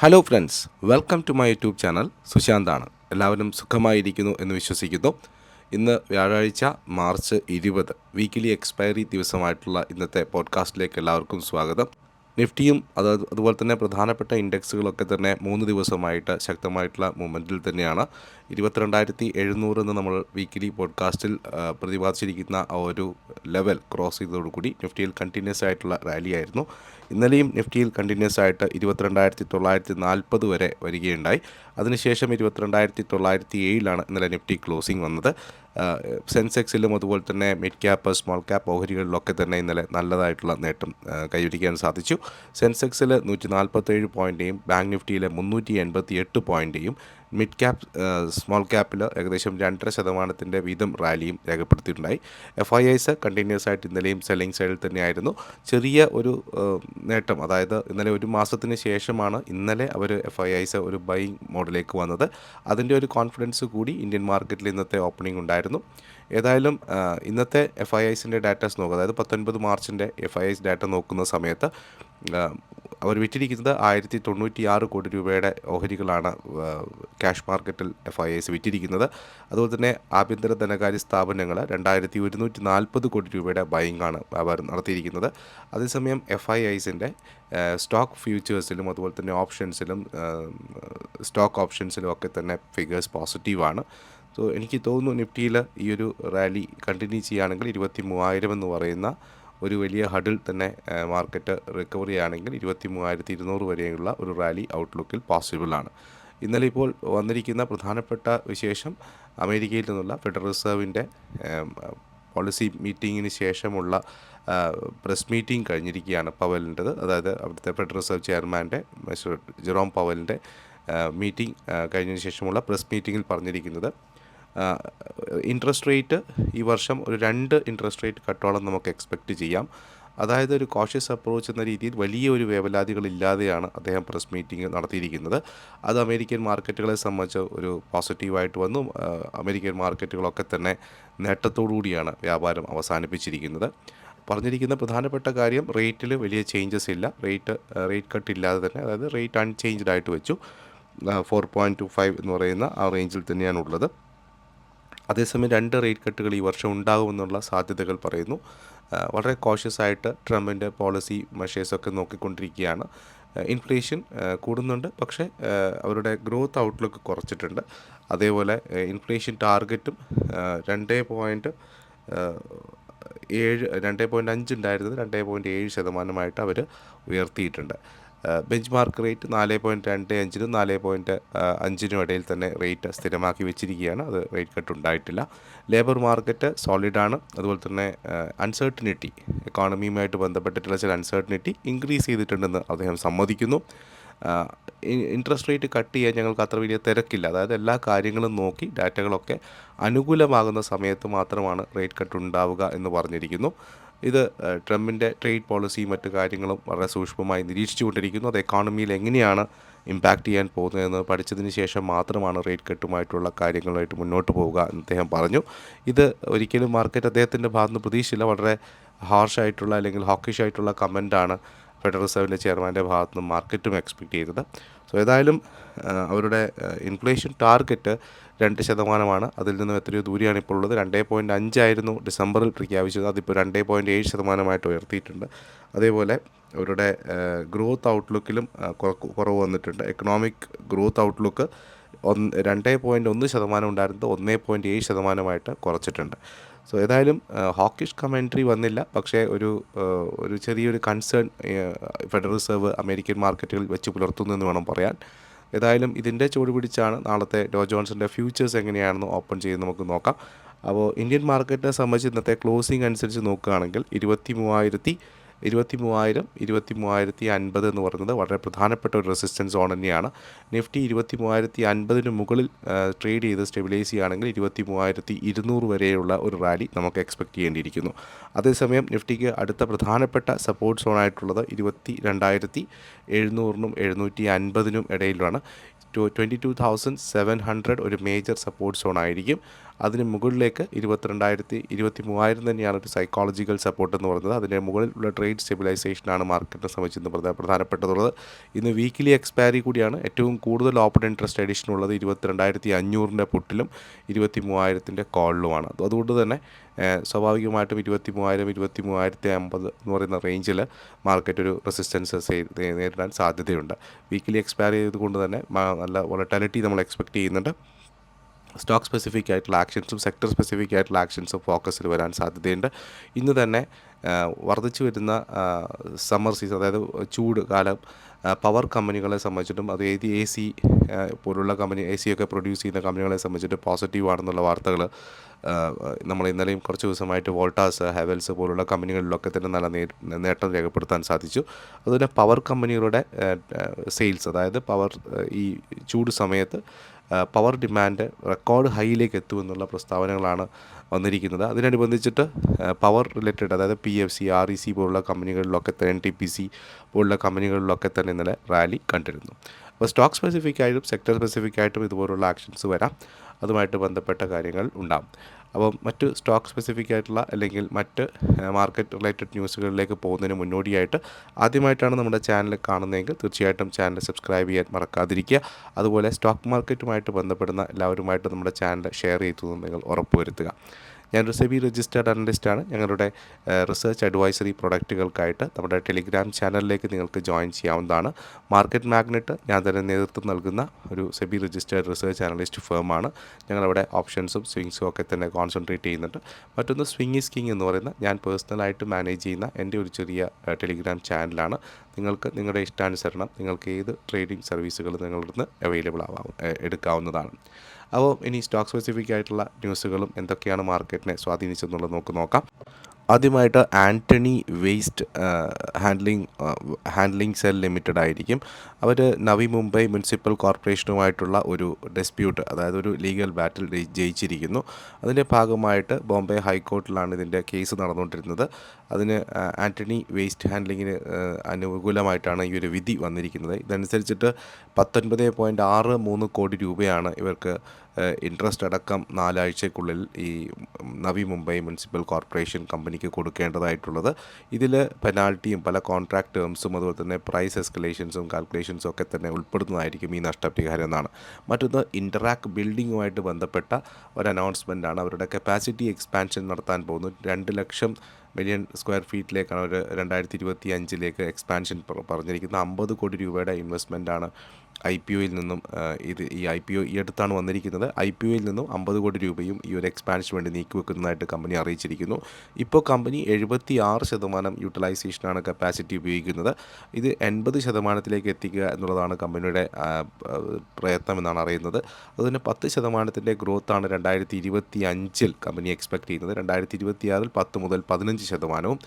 Hello friends welcome to my YouTube channel സുശാന്താണ്. എല്ലാവരും സുഖമായിരിക്കുന്നു എന്ന് വിശ്വസിക്കുന്നു. ഇന്ന് വ്യാഴാഴ്ച മാർച്ച് ഇരുപത്. വീക്കിലി എക്സ്പയറി ദിവസമായിട്ടുള്ള ഇന്നത്തെ പോഡ്കാസ്റ്റിലേക്ക് എല്ലാവർക്കും സ്വാഗതം. നിഫ്റ്റിയും അത് അതുപോലെ തന്നെ പ്രധാനപ്പെട്ട ഇൻഡെക്സുകളൊക്കെ തന്നെ മൂന്ന് ദിവസമായിട്ട് ശക്തമായിട്ടുള്ള മൂവ്മെന്റിൽ തന്നെയാണ്. ഇരുപത്തിരണ്ടായിരത്തി എഴുന്നൂറ് എന്ന് നമ്മൾ വീക്കിലി പോഡ്കാസ്റ്റിൽ പ്രതിപാദിച്ചിരിക്കുന്ന ആ ഒരു ലെവൽ ക്രോസ് ചെയ്തതോടുകൂടി നിഫ്റ്റിയിൽ കണ്ടിന്യൂസ് ആയിട്ടുള്ള റാലി ആയിരുന്നു. ഇന്നലെയും നിഫ്റ്റിയിൽ കണ്ടിന്യൂസ് ആയിട്ട് ഇരുപത്തിരണ്ടായിരത്തി തൊള്ളായിരത്തി നാൽപ്പത് വരെ വരികയുണ്ടായി. അതിനുശേഷം ഇരുപത്തിരണ്ടായിരത്തി തൊള്ളായിരത്തി ഏഴിലാണ് ഇന്നലെ നിഫ്റ്റി ക്ലോസിംഗ് വന്നത്. സെൻസെക്സിലും അതുപോലെ തന്നെ മിഡ് ക്യാപ്പ് സ്മോൾ ക്യാപ്പ് ഓഹരികളിലൊക്കെ തന്നെ ഇന്നലെ നല്ലതായിട്ടുള്ള നേട്ടം കൈവരിക്കാൻ സാധിച്ചു. സെൻസെക്സിൽ നൂറ്റി നാൽപ്പത്തേഴ് പോയിന്റേയും ബാങ്ക് നിഫ്റ്റിയിലെ മുന്നൂറ്റി എൺപത്തി എട്ട് പോയിന്റേയും മിഡ് ക്യാപ് സ്മോൾ ക്യാപ്പിൽ ഏകദേശം രണ്ടര ശതമാനത്തിന്റെ വീതം റാലിയും രേഖപ്പെടുത്തിയിട്ടുണ്ടായി. എഫ് ഐ ഐസ് കണ്ടിന്യൂസ് ആയിട്ട് ഇന്നലെയും സെല്ലിംഗ് സൈഡിൽ തന്നെയായിരുന്നു. ചെറിയ ഒരു നേട്ടം അതായത് ഇന്നലെ ഒരു മാസത്തിന് ശേഷമാണ് ഇന്നലെ അവർ എഫ് ഐ ഐസ് ഒരു ബൈങ് മോഡിലേക്ക് വന്നത്. അതിന്റെ ഒരു കോൺഫിഡൻസ് കൂടി ഇന്ത്യൻ മാർക്കറ്റിൽ ഇന്നത്തെ ഓപ്പണിംഗ് ഉണ്ടായിരുന്നു. ഏതായാലും ഇന്നത്തെ എഫ് ഐ ഐസിന്റെ ഡാറ്റാസ് നോക്കുക അതായത് പത്തൊൻപത് മാർച്ചിന്റെ എഫ് ഐ ഐസ് ഡാറ്റ നോക്കുന്ന സമയത്ത് അവർ വിറ്റിരിക്കുന്നത് ആയിരത്തി തൊണ്ണൂറ്റി ആറ് കോടി രൂപയുടെ ഓഹരികളാണ് ക്യാഷ് മാർക്കറ്റിൽ എഫ് ഐ എസ് വിറ്റിരിക്കുന്നത്. അതുപോലെ തന്നെ ആഭ്യന്തര ധനകാര്യ സ്ഥാപനങ്ങൾ രണ്ടായിരത്തി ഒരുന്നൂറ്റി നാൽപ്പത് കോടി രൂപയുടെ ബൈങ് ആണ് അവർ നടത്തിയിരിക്കുന്നത്. അതേസമയം എഫ് ഐ ഐസിന്റെ സ്റ്റോക്ക് ഫ്യൂച്ചേഴ്സിലും അതുപോലെ തന്നെ ഓപ്ഷൻസിലും സ്റ്റോക്ക് ഓപ്ഷൻസിലും ഒക്കെ തന്നെ ഫിഗേഴ്സ് പോസിറ്റീവാണ് സോ എനിക്ക് തോന്നുന്നു നിഫ്റ്റിയിൽ ഈ ഒരു റാലി കണ്ടിന്യൂ ചെയ്യുകയാണെങ്കിൽ ഇരുപത്തി മൂവായിരം എന്ന് പറയുന്ന ഒരു വലിയ ഹഡിൽ തന്നെ മാർക്കറ്റ് റിക്കവറി ആണെങ്കിൽ ഇരുപത്തി മൂവായിരത്തി ഇരുന്നൂറ് വരെയുള്ള ഒരു റാലി ഔട്ട്ലുക്കിൽ പോസിബിളാണ് ഇന്നലെ ഇപ്പോൾ വന്നിരിക്കുന്ന പ്രധാനപ്പെട്ട വിശേഷം അമേരിക്കയിൽ നിന്നുള്ള ഫെഡറൽ റിസർവിന്റെ പോളിസി മീറ്റിങ്ങിന് ശേഷമുള്ള പ്രസ് മീറ്റിംഗ് കഴിഞ്ഞിരിക്കുകയാണ് പവലിന്റെത് അതായത് അവിടുത്തെ ഫെഡറൽ റിസർവ് ചെയർമാന്റെ മിസ്റ്റർ ജെറോം പവലിന്റെ മീറ്റിംഗ് കഴിഞ്ഞതിന് ശേഷമുള്ള പ്രസ് മീറ്റിങ്ങിൽ പറഞ്ഞിരിക്കുന്നത് ഇൻട്രസ്റ്റ് റേറ്റ് ഈ വർഷം ഒരു രണ്ട് ഇൻട്രസ്റ്റ് റേറ്റ് കട്ടോളം നമുക്ക് എക്സ്പെക്റ്റ് ചെയ്യാം. അതായത് ഒരു കോഷ്യസ് അപ്രോച്ച് എന്ന രീതിയിൽ വലിയ ഒരു വേവലാതികളില്ലാതെയാണ് അദ്ദേഹം പ്രസ് മീറ്റിംഗ് നടത്തിയിരിക്കുന്നത്. അത് അമേരിക്കൻ മാർക്കറ്റുകളെ സംബന്ധിച്ച് ഒരു പോസിറ്റീവായിട്ട് വന്നു. അമേരിക്കൻ മാർക്കറ്റുകളൊക്കെ തന്നെ നേട്ടത്തോടുകൂടിയാണ് വ്യാപാരം അവസാനിപ്പിച്ചിരിക്കുന്നത്. പറഞ്ഞിരിക്കുന്ന പ്രധാനപ്പെട്ട കാര്യം റേറ്റിൽ വലിയ ചേഞ്ചസ് ഇല്ല. റേറ്റ് റേറ്റ് കട്ട് ഇല്ലാതെ തന്നെ അതായത് റേറ്റ് അൺചേഞ്ച്ഡ് ആയിട്ട് വെച്ചു. ഫോർ പോയിന്റ് ടു ഫൈവ് എന്ന് പറയുന്ന ആ റേഞ്ചിൽ തന്നെയാണ് ഉള്ളത്. അതേസമയം രണ്ട് റേറ്റ് കട്ടുകൾ ഈ വർഷം ഉണ്ടാകുമെന്നുള്ള സാധ്യതകൾ പറയുന്നു. വളരെ കോഷ്യസ് ആയിട്ട് ട്രംപിന്റെ പോളിസി മെഷേഴ്സൊക്കെ നോക്കിക്കൊണ്ടിരിക്കുകയാണ്. ഇൻഫ്ലേഷൻ കൂടുന്നുണ്ട്. പക്ഷേ അവരുടെ ഗ്രോത്ത് ഔട്ട്ലുക്ക് കുറച്ചിട്ടുണ്ട്. അതേപോലെ ഇൻഫ്ലേഷൻ ടാർഗറ്റും രണ്ട് പോയിന്റ് ഏഴ് രണ്ട് പോയിന്റ് അഞ്ച് ഉണ്ടായിരുന്നത് രണ്ട് പോയിന്റ് ഏഴ് ശതമാനമായിട്ട് അവർ ഉയർത്തിയിട്ടുണ്ട്. ബെഞ്ച് മാർക്ക് റേറ്റ് നാല് പോയിന്റ് രണ്ട് അഞ്ചിനും നാല് പോയിന്റ് അഞ്ചിനും ഇടയിൽ തന്നെ റേറ്റ് സ്ഥിരമാക്കി വെച്ചിരിക്കുകയാണ്. അത് റേറ്റ് കട്ട് ഉണ്ടായിട്ടില്ല. ലേബർ മാർക്കറ്റ് സോളിഡാണ്. അതുപോലെ തന്നെ അൺസർട്ടനിറ്റി എക്കോണമിയുമായിട്ട് ബന്ധപ്പെട്ടിട്ടുള്ള ചില അൺസർട്ടനിറ്റി ഇൻക്രീസ് ചെയ്തിട്ടുണ്ടെന്ന് അദ്ദേഹം സമ്മതിക്കുന്നു. ഇൻട്രസ്റ്റ് റേറ്റ് കട്ട് ചെയ്യാൻ ഞങ്ങൾക്ക് അത്ര വലിയ തിരക്കില്ല. അതായത് എല്ലാ കാര്യങ്ങളും നോക്കി ഡാറ്റകളൊക്കെ അനുകൂലമാകുന്ന സമയത്ത് മാത്രമാണ് റേറ്റ് കട്ട് ഉണ്ടാവുക എന്ന് പറഞ്ഞിരിക്കുന്നു. ഇത് ട്രംപിന്റെ ട്രേഡ് പോളിസിയും മറ്റു കാര്യങ്ങളും വളരെ സൂക്ഷ്മമായി നിരീക്ഷിച്ചുകൊണ്ടിരിക്കുന്നു. അത് എക്കോണമിയിൽ എങ്ങനെയാണ് ഇമ്പാക്റ്റ് ചെയ്യാൻ പോകുന്നതെന്ന് പഠിച്ചതിന് ശേഷം മാത്രമാണ് റേറ്റ് കെട്ടുമായിട്ടുള്ള കാര്യങ്ങളായിട്ട് മുന്നോട്ട് പോവുക എന്ന് അദ്ദേഹം പറഞ്ഞു. ഇത് ഒരിക്കലും മാർക്കറ്റ് അദ്ദേഹത്തിന്റെ ഭാഗത്തുനിന്ന് പ്രതീക്ഷയില്ല വളരെ ഹാർഷായിട്ടുള്ള അല്ലെങ്കിൽ ഹോക്കിഷ് ആയിട്ടുള്ള കമന്റാണ് ഫെഡറൽ റിസർവിന്റെ ചെയർമാന്റെ ഭാഗത്തു മാർക്കറ്റും എക്സ്പെക്റ്റ് ചെയ്തത് സോ ഏതായാലും അവരുടെ ഇൻഫ്ലേഷൻ ടാർഗറ്റ് രണ്ട് ശതമാനമാണ്. അതിൽ നിന്നും എത്രയോ ദൂരെയാണ് ഇപ്പോൾ ഉള്ളത്. രണ്ടേ പോയിന്റ് അഞ്ചായിരുന്നു ഡിസംബറിൽ പ്രഖ്യാപിച്ചത്. അതിപ്പോൾ രണ്ടേ പോയിന്റ് ഏഴ് ശതമാനമായിട്ട് ഉയർത്തിയിട്ടുണ്ട്. അതേപോലെ അവരുടെ ഗ്രോത്ത് ഔട്ട്ലുക്കിലും കുറവ് വന്നിട്ടുണ്ട്. എക്കണോമിക് ഗ്രോത്ത് ഔട്ട്ലുക്ക് ഒന്ന് രണ്ടേ പോയിന്റ് ഒന്ന് ശതമാനം ഉണ്ടായിരുന്നത് ഒന്നേ പോയിന്റ് ഏഴ് ശതമാനമായിട്ട് കുറച്ചിട്ടുണ്ട്. സോ ഏതായാലും ഹോക്കിഷ് കമൻട്രി വന്നില്ല. പക്ഷേ ഒരു ഒരു ചെറിയൊരു കൺസേൺ ഫെഡറൽ റിസർവ് അമേരിക്കൻ മാർക്കറ്റുകളിൽ വെച്ച് പുലർത്തുന്നു എന്ന് വേണം പറയാൻ. ഏതായാലും ഇതിന്റെ ചുവട് പിടിച്ചാണ് നാളത്തെ ഡോ ജോൺസിന്റെ ഫ്യൂച്ചേഴ്സ് എങ്ങനെയാണെന്ന് ഓപ്പൺ ചെയ്ത് നമുക്ക് നോക്കാം. അപ്പോൾ ഇന്ത്യൻ മാർക്കറ്റിനെ സംബന്ധിച്ച് ഇന്നത്തെ ക്ലോസിംഗ് അനുസരിച്ച് നോക്കുകയാണെങ്കിൽ ഇരുപത്തി മൂവായിരത്തി ഇരുപത്തി മൂവായിരം ഇരുപത്തി മൂവായിരത്തി അൻപത് എന്ന് പറയുന്നത് വളരെ പ്രധാനപ്പെട്ട ഒരു റെസിസ്റ്റൻസ് സോൺ തന്നെയാണ്. നിഫ്റ്റി ഇരുപത്തി മൂവായിരത്തി അൻപതിന് മുകളിൽ ട്രേഡ് ചെയ്ത് സ്റ്റെബിലൈസ് ചെയ്യുകയാണെങ്കിൽ ഇരുപത്തി മൂവായിരത്തി ഇരുന്നൂറ് വരെയുള്ള ഒരു റാലി നമുക്ക് എക്സ്പെക്റ്റ് ചെയ്യേണ്ടിയിരിക്കുന്നു. അതേസമയം നിഫ്റ്റിക്ക് അടുത്ത പ്രധാനപ്പെട്ട സപ്പോർട്ട് സോൺ ആയിട്ടുള്ളത് ഇരുപത്തി രണ്ടായിരത്തി എഴുന്നൂറിനും എഴുന്നൂറ്റി അൻപതിനും ഇടയിലാണ്. Twenty two thousand seven hundred ഒരു മേജർ സപ്പോർട്ട് സോൺ ആയിരിക്കും. അതിന് മുകളിലേക്ക് ഇരുപത്തിരണ്ടായിരത്തി ഇരുപത്തി മൂവായിരം തന്നെയാണ് ഒരു സൈക്കോളജിക്കൽ സപ്പോർട്ട് എന്ന് പറയുന്നത്. അതിന്റെ മുകളിലുള്ള ട്രേഡ് സ്റ്റെബിലൈസേഷനാണ് മാർക്കറ്റിനെ സംബന്ധിച്ച് ഇന്ന് പ്രധാ- പ്രധാനപ്പെട്ടതുള്ളത്. ഇന്ന് വീക്കിലി എക്സ്പയറി കൂടിയാണ് ഏറ്റവും കൂടുതൽ ഓപ്പൺ ഇൻട്രസ്റ്റ് എഡിഷൻ ഉള്ളത് ഇരുപത്തിരണ്ടായിരത്തി അഞ്ഞൂറിന്റെ പുട്ടിലും ഇരുപത്തി മൂവായിരത്തിന്റെ കോളിലുമാണ്. അത് അതുകൊണ്ട് തന്നെ സ്വാഭാവികമായിട്ടും ഇരുപത്തി മൂവായിരം ഇരുപത്തി മൂവായിരത്തി അമ്പത് എന്ന് പറയുന്ന റേഞ്ചിൽ മാർക്കറ്റ് ഒരു റെസിസ്റ്റൻസ് നേരിടാൻ സാധ്യതയുണ്ട്. വീക്കിലി എക്സ്പയർ ചെയ്തുകൊണ്ട് തന്നെ നല്ല വോളറ്റാലിറ്റി നമ്മൾ എക്സ്പെക്റ്റ് ചെയ്യുന്നുണ്ട്. സ്റ്റോക്ക് സ്പെസിഫിക് ആയിട്ടുള്ള ആക്ഷൻസും സെക്ടർ സ്പെസിഫിക് ആയിട്ടുള്ള ആക്ഷൻസും ഫോക്കസിൽ വരാൻ സാധ്യതയുണ്ട്. ഇന്ന് തന്നെ വർദ്ധിച്ചു വരുന്ന സമ്മർ സീസൺ അതായത് ചൂട് കാലം പവർ കമ്പനികളെ സംബന്ധിച്ചിട്ടും അത് ഏത് എ സി പോലുള്ള കമ്പനി എ സിയൊക്കെ പ്രൊഡ്യൂസ് ചെയ്യുന്ന കമ്പനികളെ സംബന്ധിച്ചിട്ട് പോസിറ്റീവ് ആണെന്നുള്ള വാർത്തകൾ നമ്മൾ ഇന്നലെയും കുറച്ച് ദിവസമായിട്ട് വോൾട്ടാസ് ഹെവൽസ് പോലുള്ള കമ്പനികളിലൊക്കെ തന്നെ നല്ല നേട്ടം രേഖപ്പെടുത്താൻ സാധിച്ചു. അതുപോലെ പവർ കമ്പനികളുടെ സെയിൽസ് അതായത് പവർ ഈ ചൂട് സമയത്ത് പവർ ഡിമാൻഡ് റെക്കോർഡ് ഹൈയിലേക്ക് എത്തുമെന്നുള്ള പ്രസ്താവനകളാണ് വന്നിരിക്കുന്നത്. അതിനനുബന്ധിച്ചിട്ട് പവർ റിലേറ്റഡ് അതായത് P F C R E C പോലുള്ള കമ്പനികളിലൊക്കെ തന്നെ എൻ ടി പി സി പോലുള്ള കമ്പനികളിലൊക്കെ തന്നെ ഇന്നലെ റാലി കണ്ടിരുന്നു. അപ്പോൾ സ്റ്റോക്ക് സ്പെസിഫിക് ആയിട്ടും സെക്ടർ സ്പെസിഫിക് ആയിട്ടും ഇതുപോലുള്ള ആക്ഷൻസ് വരാം. അതുമായിട്ട് ബന്ധപ്പെട്ട കാര്യങ്ങൾ ഉണ്ടാകും അപ്പോൾ മറ്റ് സ്റ്റോക്ക് സ്പെസിഫിക് ആയിട്ടുള്ള അല്ലെങ്കിൽ മറ്റ് മാർക്കറ്റ് റിലേറ്റഡ് ന്യൂസുകളിലേക്ക് പോകുന്നതിന് മുന്നോടിയായിട്ട് ആദ്യമായിട്ടാണ് നമ്മുടെ ചാനൽ കാണുന്നതെങ്കിൽ തീർച്ചയായിട്ടും ചാനൽ സബ്സ്ക്രൈബ് ചെയ്യാൻ മറക്കാതിരിക്കുക. അതുപോലെ സ്റ്റോക്ക് മാർക്കറ്റുമായിട്ട് ബന്ധപ്പെടുന്ന എല്ലാവരുമായിട്ട് നമ്മുടെ ചാനൽ ഷെയർ ചെയ്തു നിങ്ങൾ ഉറപ്പുവരുത്തുക. ഞാനൊരു സെബി രജിസ്റ്റേർഡ് അനലിസ്റ്റാണ് ഞങ്ങളുടെ റിസർച്ച് അഡ്വൈസറി പ്രൊഡക്റ്റുകൾക്കായിട്ട് നമ്മുടെ ടെലിഗ്രാം ചാനലിലേക്ക് നിങ്ങൾക്ക് ജോയിൻ ചെയ്യാവുന്നതാണ്. മാർക്കറ്റ് മാഗ്നറ്റ് ഞാൻ തന്നെ നേതൃത്വം നൽകുന്ന ഒരു സെബി രജിസ്റ്റേർഡ് റിസർച്ച് അനലിസ്റ്റ് ഫേമാണ് ഞങ്ങളവിടെ ഓപ്ഷൻസും സ്വിങ്സും ഒക്കെ തന്നെ കോൺസെൻട്രേറ്റ് ചെയ്യുന്നുണ്ട്. മറ്റൊന്ന് സ്വിങ് ഈസ് കിങ് എന്ന് പറയുന്ന ഞാൻ പേഴ്സണലായിട്ട് മാനേജ് ചെയ്യുന്ന എന്റെ ഒരു ചെറിയ ടെലിഗ്രാം ചാനലാണ് നിങ്ങൾക്ക് നിങ്ങളുടെ ഇഷ്ടാനുസരണം നിങ്ങൾക്ക് ഏത് ട്രേഡിംഗ് സർവീസുകൾ നിങ്ങളുടെ നിന്ന് അവൈലബിൾ ആവാം എടുക്കാവുന്നതാണ്. അപ്പോൾ ഇനി സ്റ്റോക്ക് സ്പെസിഫിക് ആയിട്ടുള്ള ന്യൂസുകളും എന്തൊക്കെയാണ് മാർക്കറ്റിനെ സ്വാധീനിച്ചെന്നുള്ളത് നമുക്ക് നോക്കാം. ആദ്യമായിട്ട് Antony waste handling handling cell limited ആയിരിക്കും. അവർ നവി മുംബൈ മുനിസിപ്പൽ കോർപ്പറേഷനുമായിട്ടുള്ള ഒരു ഡിസ്പ്യൂട്ട് അതായത് ഒരു ലീഗൽ ബാറ്റിൽ ജയിച്ചിരിക്കുന്നു. അതിന്റെ ഭാഗമായിട്ട് ബോംബെ ഹൈക്കോർട്ടിലാണ് ഇതിന്റെ കേസ് നടന്നുകൊണ്ടിരുന്നത്. അതിന് ആന്റണി വേസ്റ്റ് ഹാൻഡ്ലിങ്ങിന് അനുകൂലമായിട്ടാണ് ഈ ഒരു വിധി വന്നിരിക്കുന്നത്. ഇതനുസരിച്ചിട്ട് പത്തൊൻപത് പോയിന്റ് ആറ് മൂന്ന് കോടി രൂപയാണ് ഇവർക്ക് ഇൻട്രസ്റ്റ് അടക്കം നാലാഴ്ചക്കുള്ളിൽ ഈ നവി മുംബൈ മുനിസിപ്പൽ കോർപ്പറേഷൻ കമ്പനിക്ക് കൊടുക്കേണ്ടതായിട്ടുള്ളത്. ഇതിൽ പെനാൽറ്റിയും പല കോൺട്രാക്ട് ടേംസും അതുപോലെ തന്നെ പ്രൈസ് എസ്കലേഷൻസും കാൽക്കുലേഷൻസും ഒക്കെ തന്നെ ഉൾപ്പെടുന്നതായിരിക്കും ഈ നഷ്ടപരിഹാരം എന്നാണ്. മറ്റൊന്ന് ഇന്ററാക്ട് ബിൽഡിങ്ങുമായിട്ട് ബന്ധപ്പെട്ട ഒരു അനൗൺസ്മെന്റാണ് അവരുടെ കപ്പാസിറ്റി എക്സ്പാൻഷൻ നടത്താൻ പോകുന്നു. രണ്ട് ലക്ഷം മില്യൺ സ്ക്വയർ ഫീറ്റിലേക്കാണ് അവർ രണ്ടായിരത്തി ഇരുപത്തി അഞ്ചിലേക്ക് എക്സ്പാൻഷൻ പറഞ്ഞിരിക്കുന്നത്. അമ്പത് കോടി രൂപയുടെ ഇൻവെസ്റ്റ്മെന്റാണ് ഐ പി ഒയിൽ നിന്നും ഇത് ഈ ഐ പി ഒ ഈ അടുത്താണ് വന്നിരിക്കുന്നത്. ഐ പി ഒയിൽ നിന്നും അമ്പത് കോടി രൂപയും ഈ ഒരു എക്സ്പാൻഷന് വേണ്ടി നീക്കിവെക്കുന്നതായിട്ട് കമ്പനി അറിയിച്ചിരിക്കുന്നു. ഇപ്പോൾ കമ്പനി എഴുപത്തി ആറ് ശതമാനം യൂട്ടിലൈസേഷനാണ് കപ്പാസിറ്റി ഉപയോഗിക്കുന്നത്. ഇത് എൺപത് ശതമാനത്തിലേക്ക് എത്തിക്കുക എന്നുള്ളതാണ് കമ്പനിയുടെ പ്രയത്നം എന്നാണ് അറിയുന്നത്. അതുതന്നെ പത്ത് ശതമാനത്തിന്റെ ഗ്രോത്താണ് രണ്ടായിരത്തി ഇരുപത്തി അഞ്ചിൽ കമ്പനി എക്സ്പെക്ട് ചെയ്യുന്നത്. രണ്ടായിരത്തി ഇരുപത്തി ആറിൽ പത്ത് മുതൽ പതിനഞ്ച് ശതമാനവും.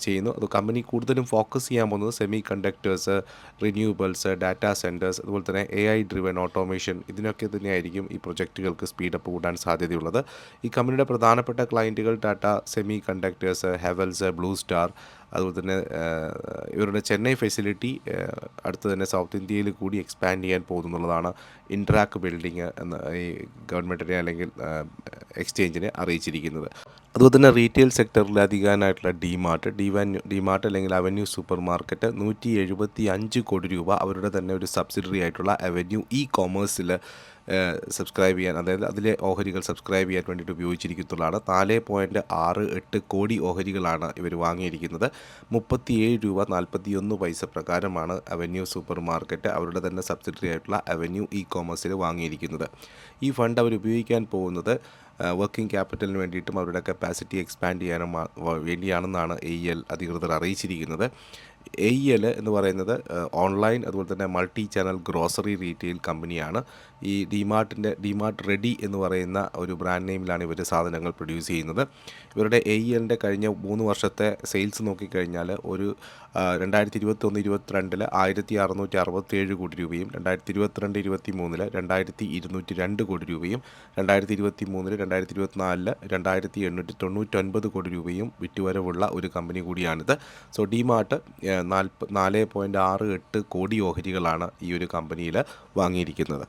ചെയ്യുന്നു. അത് കമ്പനി കൂടുതലും ഫോക്കസ് ചെയ്യാൻ പോകുന്നത് semiconductors renewables data centres അതുപോലെ തന്നെ എ ഐ ഡ്രിവൻ ഓട്ടോമേഷൻ ഇതിനൊക്കെ തന്നെയായിരിക്കും ഈ പ്രൊജക്റ്റുകൾക്ക് സ്പീഡപ്പ് കൂടാൻ സാധ്യതയുള്ളത്. ഈ കമ്പനിയുടെ പ്രധാനപ്പെട്ട ക്ലയന്റുകൾ Tata semiconductors Havells blue star അതുപോലെ തന്നെ ഇവരുടെ ചെന്നൈ ഫെസിലിറ്റി അടുത്ത് തന്നെ സൗത്ത് ഇന്ത്യയിൽ കൂടി എക്സ്പാൻഡ് ചെയ്യാൻ പോകുന്നുള്ളതാണ് ഇൻട്രാക്ക് ബിൽഡിംഗ് എന്ന ഈ ഗവൺമെന്റിനെ അല്ലെങ്കിൽ എക്സ്ചേഞ്ചിനെ അറിയിച്ചിരിക്കുന്നത്. അതുപോലെ തന്നെ റീറ്റെയിൽ സെക്ടറിൽ അധികാരനായിട്ടുള്ള ഡിമാർട്ട് ഡിവാൻ ഡിമാർട്ട് അല്ലെങ്കിൽ അവന്യൂ സൂപ്പർ മാർക്കറ്റ് നൂറ്റി എഴുപത്തി അഞ്ച് കോടി രൂപ അവരുടെ തന്നെ ഒരു സബ്സിഡറി ആയിട്ടുള്ള അവന്യൂ ഇ കോമേഴ്സിൽ സബ്സ്ക്രൈബ് ചെയ്യാൻ അതായത് അതിലെ ഓഹരികൾ സബ്സ്ക്രൈബ് ചെയ്യാൻ വേണ്ടിയിട്ട് ഉപയോഗിച്ചിരിക്കുന്നതാണ്. നാല് പോയിന്റ് ആറ് എട്ട് കോടി ഓഹരികളാണ് ഇവർ വാങ്ങിയിരിക്കുന്നത്. മുപ്പത്തിയേഴ് രൂപ നാൽപ്പത്തിയൊന്ന് പൈസ പ്രകാരമാണ് അവന്യൂ സൂപ്പർ മാർക്കറ്റ് അവരുടെ തന്നെ സബ്സിഡറി ആയിട്ടുള്ള അവന്യൂ ഇ കോമേഴ്സിൽ വാങ്ങിയിരിക്കുന്നത്. ഈ ഫണ്ട് അവർ ഉപയോഗിക്കാൻ പോകുന്നത് വർക്കിംഗ് ക്യാപിറ്റലിന് വേണ്ടിയിട്ടും അവരുടെ കപ്പാസിറ്റി എക്സ്പാൻഡ് ചെയ്യാനും വേണ്ടിയാണെന്നാണ് എ എൽ അധികൃതർ അറിയിച്ചിരിക്കുന്നത്. എ എൽ എന്ന് പറയുന്നത് ഓൺലൈൻ അതുപോലെ തന്നെ മൾട്ടി ചാനൽ ഗ്രോസറി റീറ്റെയിൽ കമ്പനിയാണ്. ഈ ഡിമാർട്ടിന്റെ ഡിമാർട്ട് റെഡി എന്ന് പറയുന്ന ഒരു ബ്രാൻഡ് നെയിമിലാണ് ഇവർ സാധനങ്ങൾ പ്രൊഡ്യൂസ് ചെയ്യുന്നത്. ഇവരുടെ എ എല്ലിന്റെ കഴിഞ്ഞ മൂന്ന് വർഷത്തെ സെയിൽസ് നോക്കിക്കഴിഞ്ഞാൽ ഒരു രണ്ടായിരത്തി ഇരുപത്തൊന്ന് ഇരുപത്തിരണ്ടിൽ ആയിരത്തി അറുന്നൂറ്റി അറുപത്തേഴ് കോടി രൂപയും രണ്ടായിരത്തി ഇരുപത്തിരണ്ട് ഇരുപത്തി മൂന്നിൽ രണ്ടായിരത്തി ഇരുന്നൂറ്റി രണ്ട് കോടി രൂപയും രണ്ടായിരത്തി ഇരുപത്തി മൂന്നിൽ രണ്ടായിരത്തി ഇരുപത്തിനാലിൽ രണ്ടായിരത്തി എണ്ണൂറ്റി തൊണ്ണൂറ്റൊൻപത് കോടി രൂപയും വിറ്റുവരവുള്ള ഒരു കമ്പനി കൂടിയാണിത്. സോ ഡിമാർട്ട് നാൽപ്പ നാല് പോയിന്റ് ആറ് എട്ട് കോടി ഓഹരികളാണ് ഈ ഒരു കമ്പനിയിൽ വാങ്ങിയിരിക്കുന്നത്.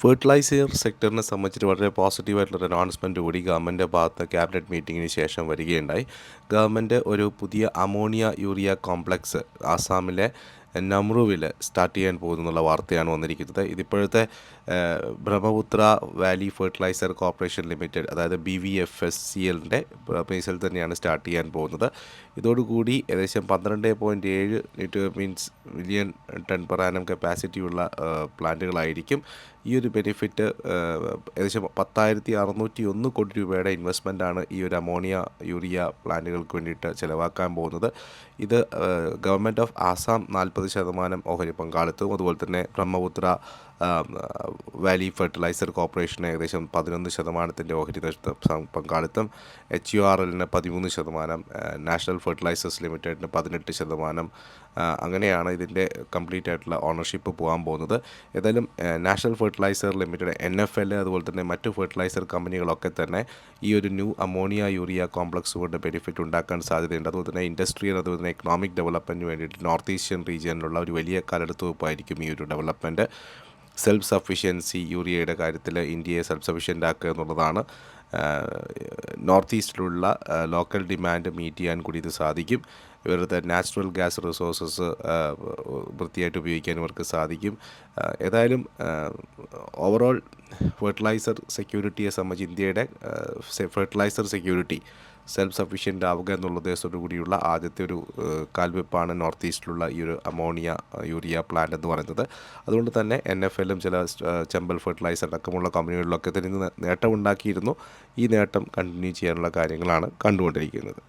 ഫെർട്ടിലൈസർ സെക്ടറിനെ സംബന്ധിച്ച് വളരെ പോസിറ്റീവായിട്ടുള്ളൊരു അനൗൺസ്മെന്റ് കൂടി ഗവൺമെന്റ് ഭാഗത്ത് ക്യാബിനറ്റ് മീറ്റിങ്ങിന് ശേഷം വരികയുണ്ടായി. ഗവൺമെന്റ് ഒരു പുതിയ അമോണിയ യൂറിയ കോംപ്ലക്സ് ആസാമിലെ നമ്രുവിൽ സ്റ്റാർട്ട് ചെയ്യാൻ പോകുന്നുള്ള വാർത്തയാണ് വന്നിരിക്കുന്നത്. ഇതിപ്പോഴത്തെ Brahmaputra valley fertiliser corporation limited അതായത് ബി വി എഫ് എസ് സി എല്ലിന്റെ പേസിൽ തന്നെയാണ് സ്റ്റാർട്ട് ചെയ്യാൻ പോകുന്നത്. ഇതോടുകൂടി ഏകദേശം പന്ത്രണ്ട് പോയിന്റ് ഏഴ് litre means million ton per annum കപ്പാസിറ്റിയുള്ള പ്ലാന്റുകളായിരിക്കും. ഈ ഒരു ബെനിഫിറ്റ് ഏകദേശം പത്തായിരത്തി അറുന്നൂറ്റി ഒന്ന് കോടി രൂപയുടെ ഇൻവെസ്റ്റ്മെന്റാണ് ഈ ഒരു അമോണിയ യൂറിയ പ്ലാന്റുകൾക്ക് വേണ്ടിയിട്ട് ചിലവാക്കാൻ പോകുന്നത്. ഇത് ഗവൺമെന്റ് ഓഫ് ആസാം നാൽപ്പത് ശതമാനം ഓഹരി പങ്കാളിത്തവും അതുപോലെ തന്നെ ബ്രഹ്മപുത്ര വാലി ഫെർട്ടിലൈസർ കോർപ്പറേഷന് ഏകദേശം പതിനൊന്ന് ശതമാനത്തിന്റെ ഓഹരി പങ്കാളിത്തം. എച്ച് യു ആർ എല്ലിന് പതിമൂന്ന് ശതമാനം നാഷണൽ ഫെർട്ടിലൈസേഴ്സ് ലിമിറ്റഡിന് പതിനെട്ട് ശതമാനം. അങ്ങനെയാണ് ഇതിന്റെ കംപ്ലീറ്റ് ആയിട്ടുള്ള ഓണർഷിപ്പ് പോകാൻ പോകുന്നത്. ഏതായാലും national fertilizer limited N F L അതുപോലെ തന്നെ മറ്റു ഫെർട്ടിലൈസർ കമ്പനികളൊക്കെ തന്നെ ഈ ഒരു ന്യൂ അമോണിയ യൂറിയ കോംപ്ലക്സ് കൊണ്ട് ബെനിഫിറ്റ് ഉണ്ടാക്കാൻ സാധ്യതയുണ്ട്. അതുപോലെ തന്നെ ഇൻഡസ്ട്രിയൽ അതുപോലെ തന്നെ എക്കണോമിക് ഡെവലപ്മെന്റിന് വേണ്ടിയിട്ട് നോർത്ത് ഈസ്റ്റേൺ റീജിയനിലുള്ള ഒരു വലിയ കാലെടുത്തുവയ്പ്പായിരിക്കും ഈ ഒരു ഡെവലപ്മെന്റ്. സെൽഫ് സഫിഷ്യൻസി യൂറിയയുടെ കാര്യത്തിൽ ഇന്ത്യയെ സെൽഫ് സഫിഷ്യന്റ് ആക്കുക എന്നുള്ളതാണ് നോർത്ത് ഈസ്റ്റിലുള്ള ലോക്കൽ ഡിമാൻഡ് മീറ്റ് ചെയ്യാൻ കൂടി ഇത് സാധിക്കും. ഇവരുടെ നാച്ചുറൽ ഗ്യാസ് റിസോഴ്സസ് വൃത്തിയായിട്ട് ഉപയോഗിക്കാൻ ഇവർക്ക് സാധിക്കും. ഏതായാലും ഓവറോൾ ഫെർട്ടിലൈസർ സെക്യൂരിറ്റിയെ സംബന്ധിച്ച് ഇന്ത്യയുടെ ഫെർട്ടിലൈസർ സെക്യൂരിറ്റി സെൽഫ് സഫീഷ്യന്റ് ആവുക എന്നുള്ള ഉദ്ദേശത്തോടു കൂടിയുള്ള ആദ്യത്തെ ഒരു കാൽവെപ്പാണ് നോർത്ത് ഈസ്റ്റിലുള്ള ഈ ഒരു അമോണിയ യൂറിയ പ്ലാന്റ് എന്ന് പറയുന്നത്. അതുകൊണ്ട് തന്നെ എൻ എഫ് എല്ലും ചില ചെമ്പൽ ഫെർട്ടിലൈസർ അടക്കമുള്ള കമ്പനികളിലൊക്കെ തന്നെ നേട്ടം ഉണ്ടാക്കിയിരുന്നു ഈ നേട്ടം കണ്ടിന്യൂ ചെയ്യാനുള്ള കാര്യങ്ങളാണ് കണ്ടുകൊണ്ടിരിക്കുന്നത്.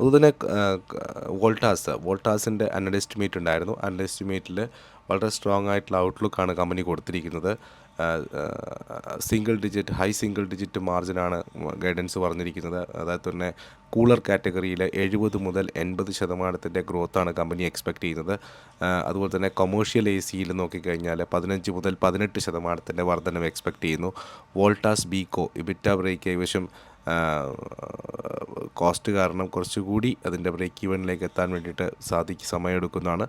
അതുതന്നെ വോൾട്ടാസ് വോൾട്ടാസിന്റെ അനലിസ്റ്റ് മീറ്റ് ഉണ്ടായിരുന്നു. അൺഡെസ്റ്റിമേറ്റിൽ വളരെ സ്ട്രോങ് ആയിട്ടുള്ള ഔട്ട്ലുക്കാണ് കമ്പനി കൊടുത്തിരിക്കുന്നത്. Single digit high single digit മാർജിനാണ് guidance പറഞ്ഞിരിക്കുന്നത്. അതായത് തന്നെ കൂളർ കാറ്റഗറിയിൽ എഴുപത് മുതൽ എൺപത് ശതമാനത്തിന്റെ ഗ്രോത്താണ് കമ്പനി എക്സ്പെക്റ്റ് ചെയ്യുന്നത്. അതുപോലെ തന്നെ കൊമേഴ്ഷ്യൽ എ സിയിൽ നോക്കിക്കഴിഞ്ഞാൽ പതിനഞ്ച് മുതൽ പതിനെട്ട് ശതമാനത്തിന്റെ വർധനം എക്സ്പെക്റ്റ് ചെയ്യുന്നു. വോൾട്ടാസ് ബീക്കോ ഇബിറ്റ ബ്രേക്ക് ഏകദേശം കോസ്റ്റ് കാരണം കുറച്ചുകൂടി അതിന്റെ ബ്രേക്ക് ഈവനിലേക്ക് എത്താൻ വേണ്ടിയിട്ട് സാധിക്കും സമയമെടുക്കുന്നതാണ്.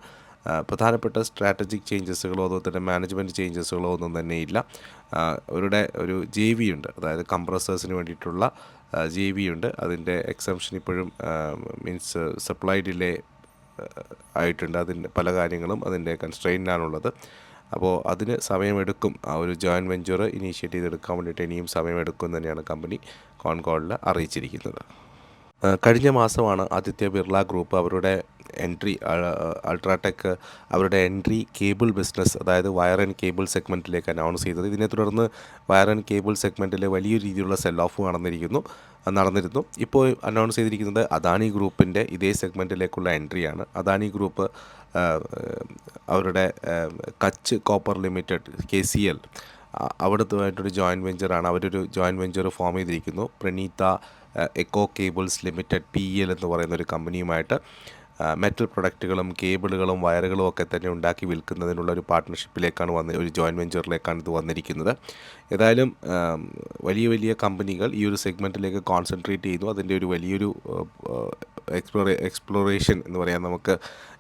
പ്രധാനപ്പെട്ട സ്ട്രാറ്റജിക് ചേഞ്ചസുകളോ അതുപോലെ തന്നെ മാനേജ്മെന്റ് ചേഞ്ചസുകളോ ഒന്നും തന്നെ ഇല്ല. അവരുടെ ഒരു ജെ വി ഉണ്ട്. അതായത് കംപ്രസേഴ്സിന് വേണ്ടിയിട്ടുള്ള ജെ വി ഉണ്ട്. അതിന്റെ എക്സംഷൻ ഇപ്പോഴും മീൻസ് സപ്ലൈ ഡിലേ ആയിട്ടുണ്ട്. അതിന്റെ പല കാര്യങ്ങളും അതിന്റെ കൺസ്ട്രെയിനാണുള്ളത് അപ്പോൾ അതിന് സമയമെടുക്കും. ആ ഒരു ജോയിന്റ് വെഞ്ചർ ഇനീഷ്യേറ്റ് ചെയ്തെടുക്കാൻ വേണ്ടിയിട്ട് ഇനിയും സമയമെടുക്കും തന്നെയാണ് കമ്പനി കോൺകോളിൽ അറിയിച്ചിരിക്കുന്നത്. കഴിഞ്ഞ മാസമാണ് ആദിത്യ ബിർള ഗ്രൂപ്പ് അവരുടെ എൻട്രി അൾട്രാടെക് അവരുടെ എൻട്രി കേബിൾ ബിസിനസ് അതായത് വയർ ആൻഡ് കേബിൾ സെഗ്മെന്റിലേക്ക് അനൗൺസ് ചെയ്തത്. ഇതിനെ തുടർന്ന് വയർ ആൻഡ് കേബിൾ സെഗ്മെന്റിൽ വലിയ രീതിയിലുള്ള സെൽ ഓഫ് നടന്നിരിക്കുന്നു നടന്നിരുന്നു. ഇപ്പോൾ അനൗൺസ് ചെയ്തിരിക്കുന്നത് അദാനി ഗ്രൂപ്പിന്റെ ഇതേ സെഗ്മെന്റിലേക്കുള്ള എൻട്രിയാണ് അദാനി ഗ്രൂപ്പ് അവരുടെ Kutch copper limited K C L അവിടുത്തുമായിട്ടൊരു joint വെഞ്ചറാണ് അവരൊരു ജോയിന്റ് വെഞ്ചർ ഫോം ചെയ്തിരിക്കുന്നു. Pranita eco cables limited P L എന്ന് പറയുന്ന ഒരു കമ്പനിയുമായിട്ട് മെറ്റൽ പ്രൊഡക്റ്റുകളും കേബിളുകളും വയറുകളും ഒക്കെ തന്നെ ഉണ്ടാക്കി വിൽക്കുന്നതിനുള്ള ഒരു പാർട്ട്ണർഷിപ്പിലേക്കാണ് വന്ന് ഒരു ജോയിന്റ് വെഞ്ചറിലേക്കാണ് ഇത് വന്നിരിക്കുന്നത്. ഏതായാലും വലിയ വലിയ കമ്പനികൾ ഈ ഒരു സെഗ്മെന്റിലേക്ക് കോൺസെൻട്രേറ്റ് ചെയ്തു അതിന്റെ ഒരു വലിയൊരു എക്സ്പ്ലോറേ എക്സ്പ്ലോറേഷൻ എന്ന് പറയാം നമുക്ക്.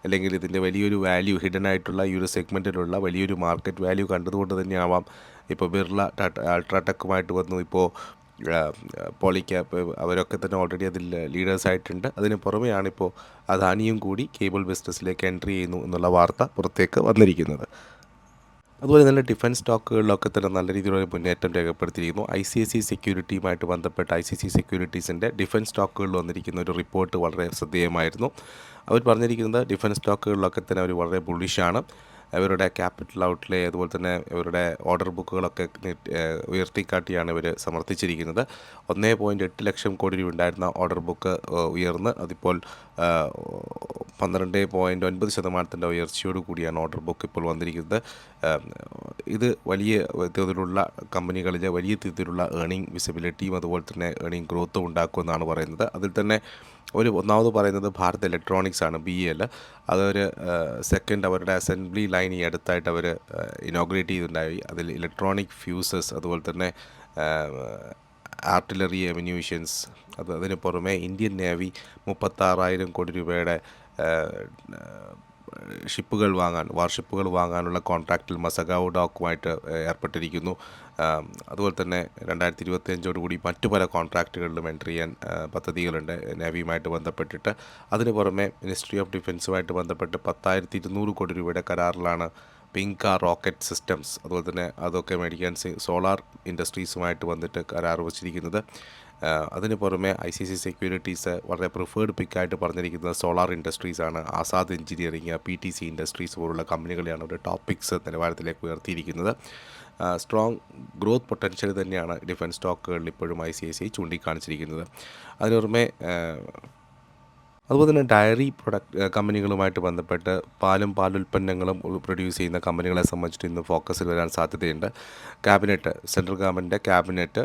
അല്ലെങ്കിൽ ഇതിന്റെ വലിയൊരു വാല്യൂ ഹിഡൻ ആയിട്ടുള്ള ഈ ഒരു സെഗ്മെന്റിലുള്ള വലിയൊരു മാർക്കറ്റ് വാല്യൂ കണ്ടതുകൊണ്ട് തന്നെയാവാം. ഇപ്പോൾ ബിർള ടാറ്റ അൾട്രാടെക്കുമായിട്ട് വന്നു. ഇപ്പോൾ പോളിക്യാപ്പ് അവരൊക്കെ തന്നെ ഓൾറെഡി അതിൽ ലീഡേഴ്സ് ആയിട്ടുണ്ട്. അതിന് പുറമെയാണിപ്പോൾ അദാനിയും കൂടി കേബിൾ ബിസിനസ്സിലേക്ക് എൻട്രി ചെയ്യുന്നു എന്നുള്ള വാർത്ത പുറത്തേക്ക് വന്നിരിക്കുന്നത്. അതുപോലെ തന്നെ ഡിഫൻസ് സ്റ്റോക്കുകളിലൊക്കെ തന്നെ നല്ല രീതിയിലുള്ള മുന്നേറ്റം രേഖപ്പെടുത്തിയിരിക്കുന്നു. ഐ സി എസ് സി സെക്യൂരിറ്റിയുമായിട്ട് ബന്ധപ്പെട്ട ഐ സി സി സെക്യൂരിറ്റീസിന്റെ ഡിഫൻസ് സ്റ്റോക്കുകളിൽ വന്നിരിക്കുന്ന ഒരു റിപ്പോർട്ട് വളരെ ശ്രദ്ധേയമായിരുന്നു. അവർ പറഞ്ഞിരിക്കുന്നത് ഡിഫൻസ് സ്റ്റോക്കുകളിലൊക്കെ തന്നെ അവർ വളരെ ബുള്ളിഷാണ് ഇവരുടെ ക്യാപിറ്റൽ ഔട്ട്ലേ അതുപോലെ തന്നെ ഇവരുടെ ഓർഡർ ബുക്കുകളൊക്കെ ഉയർത്തിക്കാട്ടിയാണ് ഇവർ സമർത്ഥിച്ചിരിക്കുന്നത്. ഒന്നേ പോയിന്റ് എട്ട് ലക്ഷം കോടി രൂപ ഉണ്ടായിരുന്ന ഓർഡർ ബുക്ക് ഉയർന്ന്. അതിപ്പോൾ പന്ത്രണ്ട് പോയിന്റ് ഒൻപത് ശതമാനത്തിന്റെ ഉയർച്ചയോട് കൂടിയാണ് ഓർഡർ ബുക്ക് ഇപ്പോൾ വന്നിരിക്കുന്നത്. ഇത് വലിയ തോതിലുള്ള കമ്പനികളിൽ വലിയ തോതിലുള്ള ഏണിംഗ് വിസിബിലിറ്റിയും അതുപോലെ തന്നെ ഏണിംഗ് ഗ്രോത്തും ഉണ്ടാക്കുമെന്നാണ് പറയുന്നത്. അതിൽ തന്നെ ഒരു ഒന്നാമത് പറയുന്നത് ഭാരത് ഇലക്ട്രോണിക്സ് ആണ് ബി എൽ അതൊരു സെക്കൻഡ് അവരുടെ അസംബ്ലി ലൈൻ ഈ അടുത്തായിട്ട് അവർ ഇനോഗ്രേറ്റ് ചെയ്തിട്ടുണ്ടായി. അതിൽ ഇലക്ട്രോണിക് ഫ്യൂസസ് അതുപോലെ തന്നെ ആർട്ടിലറി എമിന്യൂഷൻസ് അത് അതിന് പുറമെ ഇന്ത്യൻ നേവി മുപ്പത്താറായിരം കോടി രൂപയുടെ ഷിപ്പുകൾ വാങ്ങാൻ വാർഷിപ്പുകൾ വാങ്ങാനുള്ള കോൺട്രാക്റ്റിൽ മസഗാവ് ഡോക്കുമായിട്ട് ഏർപ്പെട്ടിരിക്കുന്നു. അതുപോലെ തന്നെ രണ്ടായിരത്തി ഇരുപത്തിയഞ്ചോടുകൂടി മറ്റു പല കോൺട്രാക്റ്റുകളിലും എൻട്രി ചെയ്യാൻ പദ്ധതികളുണ്ട് നേവിയുമായിട്ട് ബന്ധപ്പെട്ടിട്ട്. അതിന് പുറമെ മിനിസ്ട്രി ഓഫ് ഡിഫൻസുമായിട്ട് ബന്ധപ്പെട്ട് പത്തായിരത്തി ഇരുന്നൂറ് കോടി രൂപയുടെ കരാറിലാണ് പിങ്ക റോക്കറ്റ് സിസ്റ്റംസ് അതുപോലെ തന്നെ അതൊക്കെ മേടിക്കാൻ സോളാർ ഇൻഡസ്ട്രീസുമായിട്ട് വന്നിട്ട് കരാർ വച്ചിരിക്കുന്നത്. അതിന് പുറമെ ഐ സി സി സെക്യൂരിറ്റീസ് വളരെ പ്രിഫേർഡ് പിക്കായിട്ട് പറഞ്ഞിരിക്കുന്നത് solar ഇൻഡസ്ട്രീസാണ് Azad engineering P T C industries പോലുള്ള കമ്പനികളെയാണ് ഒരു ടോപ്പിക്സ് നിലവാരത്തിലേക്ക് ഉയർത്തിയിരിക്കുന്നത്. സ്ട്രോങ് ഗ്രോത്ത് പൊട്ടൻഷ്യൽ തന്നെയാണ് ഡിഫൻസ് സ്റ്റോക്കുകളിൽ ഇപ്പോഴും ഐ സി ഐ സി ചൂണ്ടിക്കാണിച്ചിരിക്കുന്നത്. അതിന് പുറമെ ആ, അതുപോലെ തന്നെ ഡയറി പ്രൊഡക്റ്റ് കമ്പനികളുമായിട്ട് ബന്ധപ്പെട്ട് പാലും പാലുൽപ്പന്നങ്ങളും പ്രൊഡ്യൂസ് ചെയ്യുന്ന കമ്പനികളെ സംബന്ധിച്ചിട്ട് ഇന്ന് ഫോക്കസിൽ വരാൻ സാധ്യതയുണ്ട്. ക്യാബിനറ്റ് സെൻട്രൽ ഗവൺമെന്റിന്റെ cabinet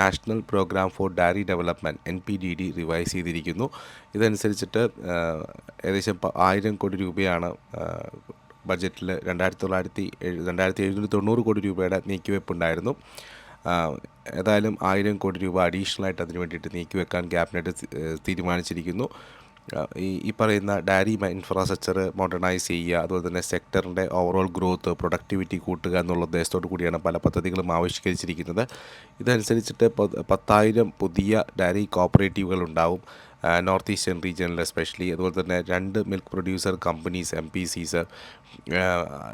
national programme for dairy development N P D D revise ചെയ്തിരിക്കുന്നു. ഇതനുസരിച്ചിട്ട് ഏകദേശം ആയിരം കോടി രൂപയാണ് ബഡ്ജറ്റിൽ രണ്ടായിരത്തി തൊള്ളായിരത്തി രണ്ടായിരത്തി എഴുന്നൂറ്റി തൊണ്ണൂറ് കോടി രൂപയുടെ നീക്കിവെപ്പുണ്ടായിരുന്നു ആഹ് ഏതായാലും ആയിരം കോടി രൂപ അഡീഷണൽ ആയിട്ട് അതിന് വേണ്ടിയിട്ട് നീക്കി വെക്കാൻ ക്യാബിനറ്റ് തീരുമാനിച്ചിരിക്കുന്നു. ഈ ഈ പറയുന്ന ഡയറി ഇൻഫ്രാസ്ട്രക്ചർ മോഡേണൈസ് ചെയ്യുക അതുപോലെ തന്നെ സെക്ടറിന്റെ ഓവറോൾ ഗ്രോത്ത് പ്രൊഡക്ടിവിറ്റി കൂട്ടുക എന്നുള്ള ഉദ്ദേശത്തോടു കൂടിയാണ് പല പദ്ധതികളും ആവിഷ്കരിച്ചിരിക്കുന്നത്. ഇതനുസരിച്ചിട്ട് പത്തായിരം പുതിയ ഡയറി കോപ്പറേറ്റീവുകൾ ഉണ്ടാവും. നോർത്ത് ഈസ്റ്റേൺ റീജിയനിൽ എസ്പെഷ്യലി അതുപോലെ തന്നെ രണ്ട് milk producer companies M P Cs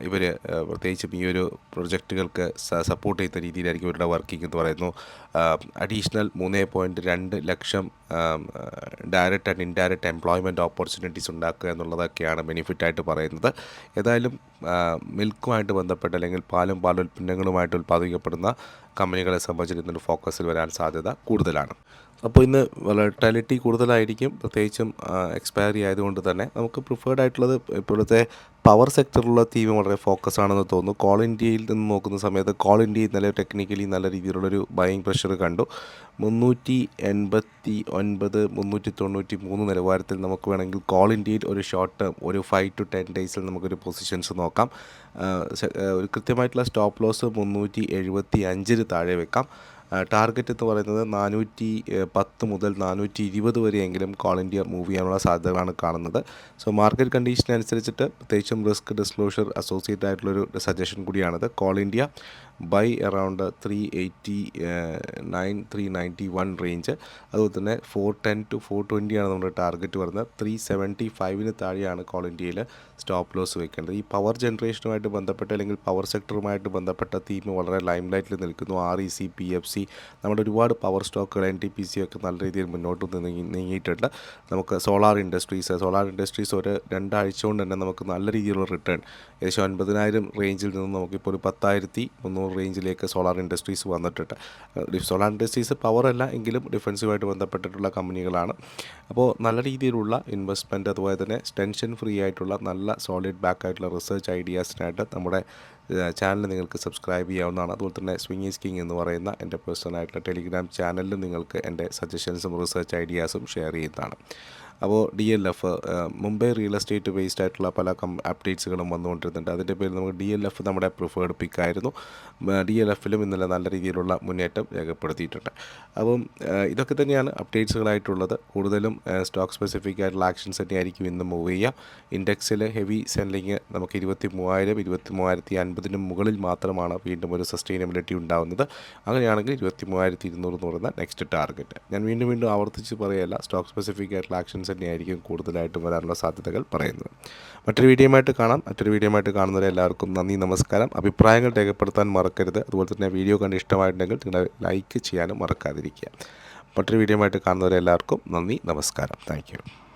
ഇവർ പ്രത്യേകിച്ചും ഈ ഒരു പ്രൊജക്റ്റുകൾക്ക് സപ്പോർട്ട് ചെയ്യുന്ന രീതിയിലായിരിക്കും ഇവരുടെ വർക്കിംഗ് എന്ന് പറയുന്നു. അഡീഷണൽ മൂന്ന് പോയിന്റ് രണ്ട് ലക്ഷം direct and indirect employment opportunities ഉണ്ടാക്കുക എന്നുള്ളതൊക്കെയാണ് ബെനിഫിറ്റായിട്ട് പറയുന്നത്. ഏതായാലും മിൽക്കുമായിട്ട് ബന്ധപ്പെട്ട് അല്ലെങ്കിൽ പാലും പാലുൽപ്പന്നങ്ങളുമായിട്ട് ഉൽപ്പാദിക്കപ്പെടുന്ന കമ്പനികളെ സംബന്ധിച്ചിരുന്നൊരു ഫോക്കസിൽ വരാൻ സാധ്യത കൂടുതലാണ്. അപ്പോൾ ഇന്ന് വളട്ടാലിറ്റി കൂടുതലായിരിക്കും. പ്രത്യേകിച്ചും എക്സ്പയറി ആയതുകൊണ്ട് തന്നെ നമുക്ക് പ്രിഫേർഡ് ആയിട്ടുള്ളത് ഇപ്പോഴത്തെ പവർ സെക്ടറിലുള്ള തീം വളരെ ഫോക്കസ് ആണെന്ന് തോന്നുന്നു. കോൾ ഇന്ത്യയിൽ നിന്ന് നോക്കുന്ന സമയത്ത് കോൾ ഇന്ത്യ നല്ല ടെക്നിക്കലി നല്ല രീതിയിലുള്ളൊരു ബയിങ് പ്രഷർ കണ്ടു. മുന്നൂറ്റി എൺപത്തി ഒൻപത് മുന്നൂറ്റി തൊണ്ണൂറ്റി മൂന്ന് നിലവാരത്തിൽ നമുക്ക് വേണമെങ്കിൽ കോൾ ഇന്ത്യയിൽ ഒരു ഷോർട്ട് ടേം ഒരു ഫൈവ് ടു ടെൻ ഡേയ്സിൽ നമുക്കൊരു പൊസിഷൻസ് നോക്കാം. ഒരു കൃത്യമായിട്ടുള്ള സ്റ്റോപ്പ് ലോസ് മുന്നൂറ്റി എഴുപത്തി അഞ്ചിന് താഴെ വെക്കാം. ടാർഗറ്റ് എന്ന് പറയുന്നത് നാനൂറ്റി പത്ത് മുതൽ നാനൂറ്റി ഇരുപത് വരെയെങ്കിലും കോൾ ഇന്ത്യ മൂവ് ചെയ്യാനുള്ള സാധ്യതകളാണ് കാണുന്നത്. സോ മാർക്കറ്റ് കണ്ടീഷൻ അനുസരിച്ചിട്ട് പ്രത്യേകിച്ചും റിസ്ക് ഡിസ്ക്ലോഷർ അസോസിയേറ്റ് ആയിട്ടുള്ളൊരു സജഷൻ കൂടിയാണിത്. Coal India buy around three eighty nine three ninety one range അതുപോലെ തന്നെ ഫോർ ടെൻ ടു ഫോർ ട്വന്റിയാണ് നമ്മുടെ ടാർഗറ്റ് വരുന്നത്. ത്രീ സെവന്റി ഫൈവിന് താഴെയാണ് കോൾ ഇന്ത്യയിൽ സ്റ്റോപ്പ് ലോസ് വെക്കേണ്ടത്. ഈ പവർ ജനറേഷനുമായിട്ട് ബന്ധപ്പെട്ട് അല്ലെങ്കിൽ പവർ സെക്ടറുമായിട്ട് ബന്ധപ്പെട്ട തീം വളരെ ലൈം ലൈറ്റിൽ നിൽക്കുന്നു. R E C P F C നമ്മുടെ ഒരുപാട് പവർ സ്റ്റോക്കുകൾ എൻ ടി പി സി ഒക്കെ നല്ല രീതിയിൽ മുന്നോട്ട് നീങ്ങി നീങ്ങിയിട്ടുണ്ട്. നമുക്ക് സോളാർ ഇൻഡസ്ട്രീസ് സോളാർ ഇൻഡസ്ട്രീസ് ഒരു രണ്ടാഴ്ച കൊണ്ട് തന്നെ നമുക്ക് നല്ല രീതിയിലുള്ള റിട്ടേൺ ഏകദേശം ഒൻപതിനായിരം റേഞ്ചിൽ നിന്ന് നമുക്കിപ്പോൾ ഒരു പത്തായിരത്തി മുന്നൂറ് റേഞ്ചിലേക്ക് സോളാർ ഇൻഡസ്ട്രീസ് വന്നിട്ടുണ്ട് സോളാർ ഇൻഡസ്ട്രീസ് പവറല്ല എങ്കിലും ഡിഫൻസീവായിട്ട് ബന്ധപ്പെട്ടിട്ടുള്ള കമ്പനികളാണ്. അപ്പോൾ നല്ല രീതിയിലുള്ള ഇൻവെസ്റ്റ്മെന്റ് അതുപോലെ തന്നെ ടെൻഷൻ ഫ്രീ ആയിട്ടുള്ള നല്ല സോളിഡ് ബാക്ക് ആയിട്ടുള്ള റിസർച്ച് ഐഡിയാസിനായിട്ട് നമ്മുടെ ചാനൽ നിങ്ങൾക്ക് സബ്സ്ക്രൈബ് ചെയ്യാവുന്നതാണ്. അതുപോലെ തന്നെ സ്വിങ്ങീസ് കിങ് എന്ന് പറയുന്ന എന്റെ പേഴ്സണലായിട്ടുള്ള ടെലിഗ്രാം ചാനലിൽ നിങ്ങൾക്ക് എന്റെ സജഷൻസും റിസർച്ച് ഐഡിയാസും ഷെയർ ചെയ്യുന്നതാണ്. അപ്പോൾ D L F Mumbai real estate based ആയിട്ടുള്ള പല കം അപ്ഡേറ്റ്സുകളും വന്നുകൊണ്ടിരുന്നുണ്ട്. അതിന്റെ പേരിൽ നമുക്ക് ഡി എൽ എഫ് നമ്മുടെ പ്രിഫേർഡ് പിക്കായിരുന്നു ഡി എൽ എഫിലും ഇന്നലെ നല്ല രീതിയിലുള്ള മുന്നേറ്റം രേഖപ്പെടുത്തിയിട്ടുണ്ട്. അപ്പം ഇതൊക്കെ തന്നെയാണ് അപ്ഡേറ്റ്സുകളായിട്ടുള്ളത് കൂടുതലും സ്റ്റോക്ക് സ്പെസിഫിക് ആയിട്ടുള്ള ആക്ഷൻസ് തന്നെയായിരിക്കും ഇന്ന് മൂവ് ചെയ്യുക. ഇൻഡെക്സിൽ ഹെവി സെല്ലിങ് നമുക്ക് ഇരുപത്തി മൂവായിരം ഇരുപത്തി മൂവായിരത്തി അൻപതിന് മുകളിൽ മാത്രമാണ് വീണ്ടും ഒരു സസ്റ്റൈനബിലിറ്റി ഉണ്ടാകുന്നത് അങ്ങനെയാണെങ്കിൽ ഇരുപത്തി മൂവായിരത്തി ഇരുന്നൂറ് എന്ന് പറയുന്ന നെക്സ്റ്റ് ടാർഗറ്റ് ഞാൻ വീണ്ടും വീണ്ടും ആവർത്തിച്ച് പറയല്ല സ്റ്റോക്ക് സ്പെസിഫിക് ആയിട്ടുള്ള ആക്ഷൻസ് തന്നെയായിരിക്കും കൂടുതലായിട്ടും വരാനുള്ള സാധ്യതകൾ പറയുന്നത്. മറ്റൊരു വീഡിയോയുമായിട്ട് കാണാം. മറ്റൊരു വീഡിയോയുമായിട്ട് കാണുന്നവരെ എല്ലാവർക്കും നന്ദി നമസ്കാരം. അഭിപ്രായങ്ങൾ രേഖപ്പെടുത്താൻ മറക്കരുത്. അതുപോലെ തന്നെ വീഡിയോ കണ്ട് ഇഷ്ടമായിട്ടുണ്ടെങ്കിൽ നിങ്ങൾ ലൈക്ക് ചെയ്യാനും മറക്കാതിരിക്കുക. മറ്റൊരു വീഡിയോയുമായിട്ട് കാണുന്നവരെ എല്ലാവർക്കും നന്ദി നമസ്കാരം. താങ്ക്